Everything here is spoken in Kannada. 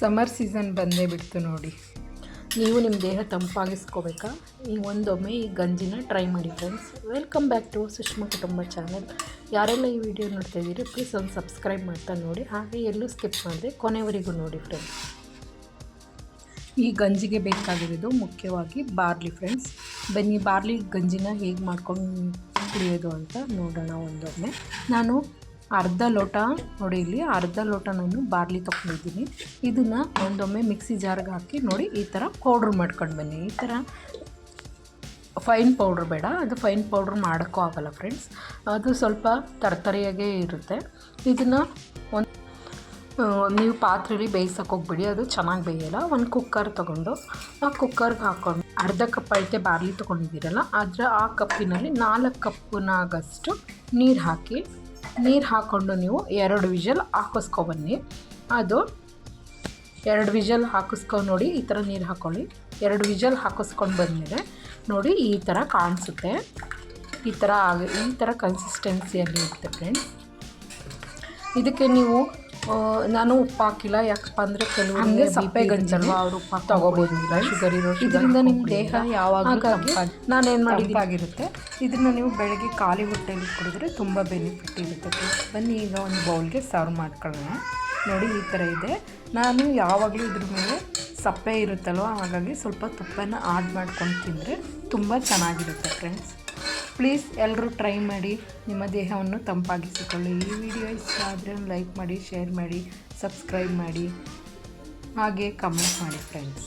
ಸಮ್ಮರ್ ಸೀಸನ್ ಬಂದೇ ಬಿಡ್ತು ನೋಡಿ. ನೀವು ನಿಮ್ಮ ದೇಹ ತಂಪಾಗಿಸ್ಕೋಬೇಕಾ? ಈ ಒಂದೊಮ್ಮೆ ಈ ಗಂಜಿನ ಟ್ರೈ ಮಾಡಿ friends welcome back to Sushma ಕುಟುಂಬ ಚಾನಲ್ ಯಾರೆಲ್ಲ ಈ ವಿಡಿಯೋ ನೋಡ್ತಾ ಇದ್ದೀರಿ ಪ್ಲೀಸ್ ಒಂದು ಸಬ್ಸ್ಕ್ರೈಬ್ ಮಾಡ್ತಾ ನೋಡಿ. ಹಾಗೆ ಎಲ್ಲೂ ಸ್ಕಿಪ್ ಮಾಡಿದೆ ಕೊನೆವರೆಗೂ ನೋಡಿ ಫ್ರೆಂಡ್ಸ್ ಈ ಗಂಜಿಗೆ ಬೇಕಾಗಿರೋದು ಮುಖ್ಯವಾಗಿ ಬಾರ್ಲಿ ಫ್ರೆಂಡ್ಸ್ ಬನ್ನಿ ಬಾರ್ಲಿ ಗಂಜಿನ ಹೇಗೆ ಮಾಡ್ಕೊಂಡು ಕುಡಿಯೋದು ಅಂತ ನೋಡೋಣ ಒಂದೊಮ್ಮೆ. ನಾನು ಅರ್ಧ ಲೋಟ, ನೋಡಿ ಇಲ್ಲಿ ಅರ್ಧ ಲೋಟ ನಾನು ಬಾರ್ಲಿ ತೊಗೊಂಡಿದ್ದೀನಿ ಇದನ್ನು ಒಂದೊಮ್ಮೆ ಮಿಕ್ಸಿ ಜಾರ್ಗೆ ಹಾಕಿ ನೋಡಿ ಈ ಥರ ಪೌಡ್ರ್ ಮಾಡ್ಕೊಂಡು ಬನ್ನಿ. ಈ ಥರ ಫೈನ್ ಪೌಡ್ರ್ ಬೇಡ, ಅದು ಫೈನ್ ಪೌಡ್ರ್ ಮಾಡೋಕ್ಕೂ ಆಗಲ್ಲ ಫ್ರೆಂಡ್ಸ್. ಅದು ಸ್ವಲ್ಪ ತರ್ತರಿಯಾಗೇ ಇರುತ್ತೆ. ಇದನ್ನು ಒಂದು ನೀವು ಪಾತ್ರೆಯಲ್ಲಿ ಬೇಯಿಸೋಕೆ ಹೋಗ್ಬಿಡಿ, ಅದು ಚೆನ್ನಾಗಿ ಬೇಯಲ್ಲ. ಒಂದು ಕುಕ್ಕರ್ ತೊಗೊಂಡು ಆ ಕುಕ್ಕರ್ಗೆ ಹಾಕ್ಕೊಂಡು ಅರ್ಧ ಕಪ್ ಅಳತೆ ಬಾರ್ಲಿ ತೊಗೊಂಡಿದ್ದೀರಲ್ಲ, ಅದರ ಆ ಕಪ್ಪಿನಲ್ಲಿ ನಾಲ್ಕು ಕಪ್ಪಿನಾಗಷ್ಟು ನೀರು ಹಾಕಿ ನೀರು ಹಾಕ್ಕೊಂಡು ನೀವು ಎರಡು ವಿಷಲ್ ಹಾಕಿಸ್ಕೊಬನ್ನಿ ಅದು ಎರಡು ವಿಷಲ್ ಹಾಕಿಸ್ಕೊ ನೋಡಿ, ಈ ಥರ ನೀರು ಹಾಕ್ಕೊಳ್ಳಿ ಎರಡು ವಿಷಲ್ ಹಾಕಿಸ್ಕೊಂಡು ಬಂದಮೇಲೆ ನೋಡಿ, ಈ ಥರ ಕಾಣಿಸುತ್ತೆ. ಈ ಥರ ಆಗ, ಈ ಥರ ಕನ್ಸಿಸ್ಟೆನ್ಸಿಯಲ್ಲಿ ಇರುತ್ತೆ ಫ್ರೆಂಡ್ಸ್ ಇದಕ್ಕೆ ನೀವು ನಾನು ಉಪ್ಪು ಹಾಕಿಲ್ಲ ಯಾಕಪ್ಪ ಅಂದರೆ ಕೆಲವು ಹಂಗೆ ಸಪ್ಪೆ ಗಂಜಲ್ವ ಅವರು ಉಪ್ಪು ತಗೋಬೋದಿಲ್ಲ. ಶುಗರ್ ಇರೋ ಇದರಿಂದ ನಿಮ್ಮ ದೇಹ ಯಾವಾಗ ನಾನೇನು ಮಾಡಿದ್ದೀನಿ? ಆಗಿರುತ್ತೆ ಇದನ್ನು ನೀವು ಬೆಳಗ್ಗೆ ಖಾಲಿ ಹೊಟ್ಟೆಲಿ ಕುಡಿದ್ರೆ ತುಂಬ ಬೆನಿಫಿಟ್ ಇರುತ್ತೆ. ಬನ್ನಿ ಈಗ ಒಂದು ಬೌಲ್ಗೆ ಸರ್ವ್ ಮಾಡ್ಕೊಳ್ಳೋಣ. ನೋಡಿ ಈ ಥರ ಇದೆ. ನಾನು ಯಾವಾಗಲೂ ಇದ್ರ ಮೇಲೆ ಸಪ್ಪೆ ಇರುತ್ತಲ್ವ ಹಾಗಾಗಿ ಸ್ವಲ್ಪ ತುಪ್ಪನ ಆಡ್ ಮಾಡ್ಕೊಂಡು ತಿಂದರೆ ತುಂಬ ಚೆನ್ನಾಗಿರುತ್ತೆ ಫ್ರೆಂಡ್ಸ್ ಪ್ಲೀಸ್ ಎಲ್ಲರೂ ಟ್ರೈ ಮಾಡಿ ನಿಮ್ಮ ದೇಹವನ್ನು ತಂಪಾಗಿಸಿಕೊಳ್ಳಿ. ಈ ವಿಡಿಯೋ ಇಷ್ಟ ಆದರೆ ಲೈಕ್ ಮಾಡಿ, ಶೇರ್ ಮಾಡಿ, ಸಬ್ಸ್ಕ್ರೈಬ್ ಮಾಡಿ. ಹಾಗೆ ಕಮೆಂಟ್ ಮಾಡಿ ಫ್ರೆಂಡ್ಸ್